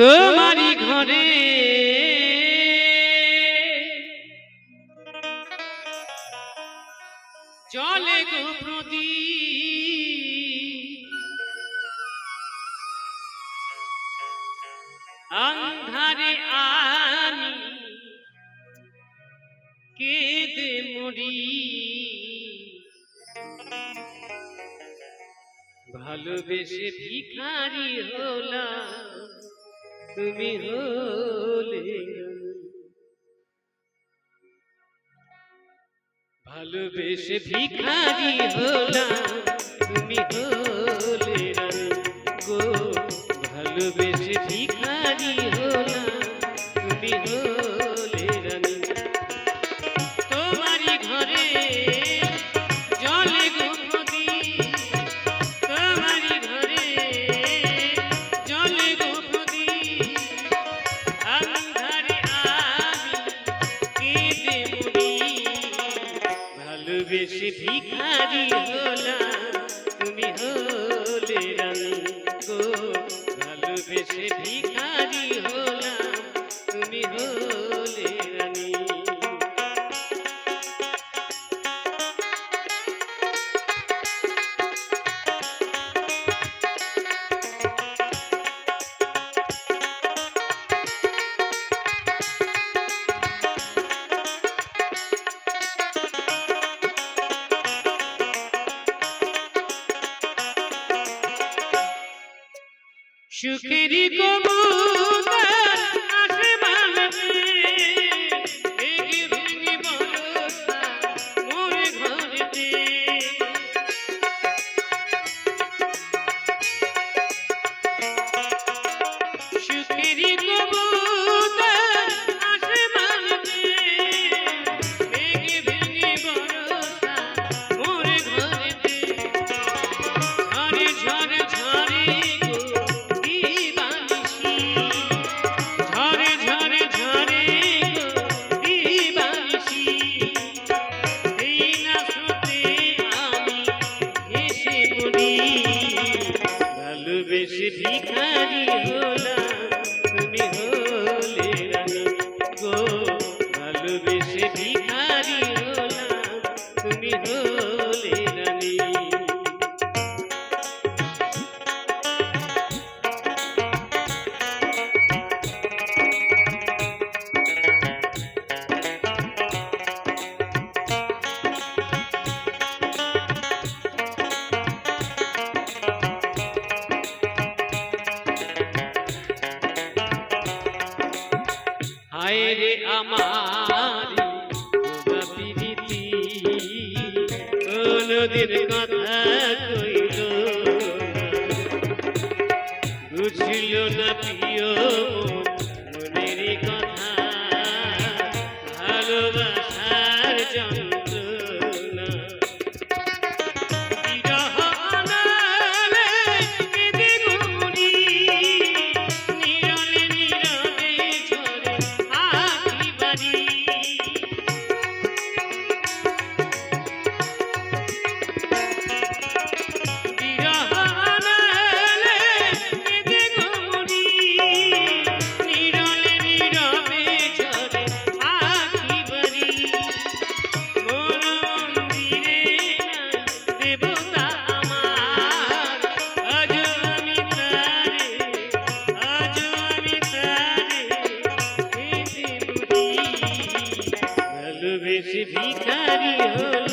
তোমারি ঘরে। জলে গো প্রদীপ। অন্ধারে আমি কেঁদে মরি। ভালোবেসে ভিখারি হলাম। তুমি হলে ভালোবেসে ভিখারি হলাম তুমি হলে গো। ভালোবেসে ভিখারি হলাম বেশি ভিখারি তুমি হলে রাঙ্গ। ভালোবেসে ভিখারি শুকরি কবুতর আসমানে রে আমার প্রীতি কোনদিন কথা কইল বুঝিল না প্রিয় মনের কথা ভালোবাসার যন্ত্র। हरियो